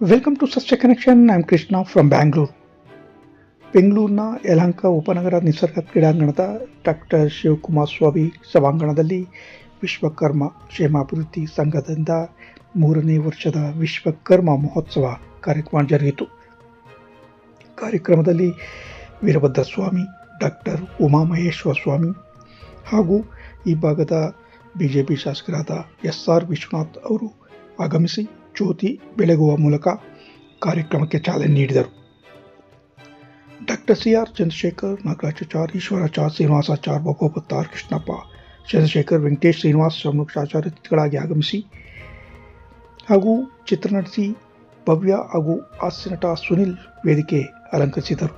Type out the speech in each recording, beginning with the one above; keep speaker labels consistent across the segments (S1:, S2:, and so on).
S1: Welcome to Sasya connection I Krishna from Bangalore ಬೆಂಗಳೂರಿನ ಯಲಹಂಕ ಉಪನಗರ ನಿಸರ್ಗ ಕ್ರೀಡಾಂಗಣದ ಡಾಕ್ಟರ್ ಶಿವಕುಮಾರ್ ಸ್ವಾಮಿ ಸಭಾಂಗಣದಲ್ಲಿ ವಿಶ್ವಕರ್ಮ ಕ್ಷೇಮಾಭಿವೃದ್ಧಿ ಸಂಘದಿಂದ ಮೂರನೇ ವರ್ಷದ ವಿಶ್ವಕರ್ಮ ಮಹೋತ್ಸವ ಕಾರ್ಯಕ್ರಮ ಜರುಗಿತು. ಕಾರ್ಯಕ್ರಮದಲ್ಲಿ ವೀರಭದ್ರ ಸ್ವಾಮಿ ಡಾಕ್ಟರ್ ಉಮಾಮಹೇಶ್ವರ ಸ್ವಾಮಿ ಹಾಗೂ ಈ ಭಾಗದ ಬಿಜೆಪಿ ಶಾಸಕರಾದ ಎಸ್ ಆರ್ ವಿಶ್ವನಾಥ್ ಅವರು ಆಗಮಿಸಿ ಜ್ಯೋತಿ ಬೆಳಗುವ ಮೂಲಕ ಕಾರ್ಯಕ್ರಮಕ್ಕೆ ಚಾಲನೆ ನೀಡಿದರು. Doctor C R Chandrashekar Nagarajachar Eshwarachar Srinivasachar Bhagopattar Krishnappa, Chandrashekar, Venkatesh Srinivas Shanmukhacharya ಅತಿಥಿಗಳಾಗಿ ಆಗಮಿಸಿ ಹಾಗೂ ಚಿತ್ರ ನಡೆಸಿ ಭವ್ಯ ಹಾಗೂ ಹಾಸ್ಯನಟ ಸುನಿಲ್ ವೇದಿಕೆ ಅಲಂಕರಿಸಿದರು.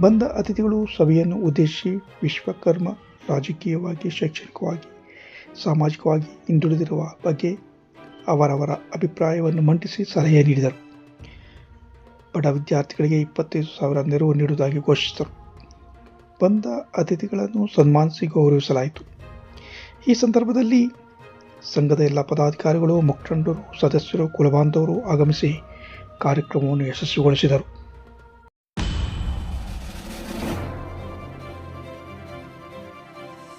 S1: ಬಂದ ಅತಿಥಿಗಳು ಸಭೆಯನ್ನು ಉದ್ದೇಶಿಸಿ ವಿಶ್ವಕರ್ಮ ರಾಜಕೀಯವಾಗಿ, ಶೈಕ್ಷಣಿಕವಾಗಿ, ಸಾಮಾಜಿಕವಾಗಿ ಹಿಂದುಳಿದಿರುವ ಬಗ್ಗೆ ಅವರವರ ಅಭಿಪ್ರಾಯವನ್ನು ಮಂಡಿಸಿ ಸಲಹೆ ನೀಡಿದರು. ಬಡ ವಿದ್ಯಾರ್ಥಿಗಳಿಗೆ ಇಪ್ಪತ್ತೈದು ಸಾವಿರ ನೆರವು ನೀಡುವುದಾಗಿ ಘೋಷಿಸಿದರು. ಬಂದ ಅತಿಥಿಗಳನ್ನು ಸನ್ಮಾನಿಸಿ ಗೌರವಿಸಲಾಯಿತು. ಈ ಸಂದರ್ಭದಲ್ಲಿ ಸಂಘದ ಎಲ್ಲ ಪದಾಧಿಕಾರಿಗಳು, ಮುಖಂಡರು, ಸದಸ್ಯರು, ಕುಲಬಾಂಧವರು ಆಗಮಿಸಿ ಕಾರ್ಯಕ್ರಮವನ್ನು ಯಶಸ್ವಿಗೊಳಿಸಿದರು.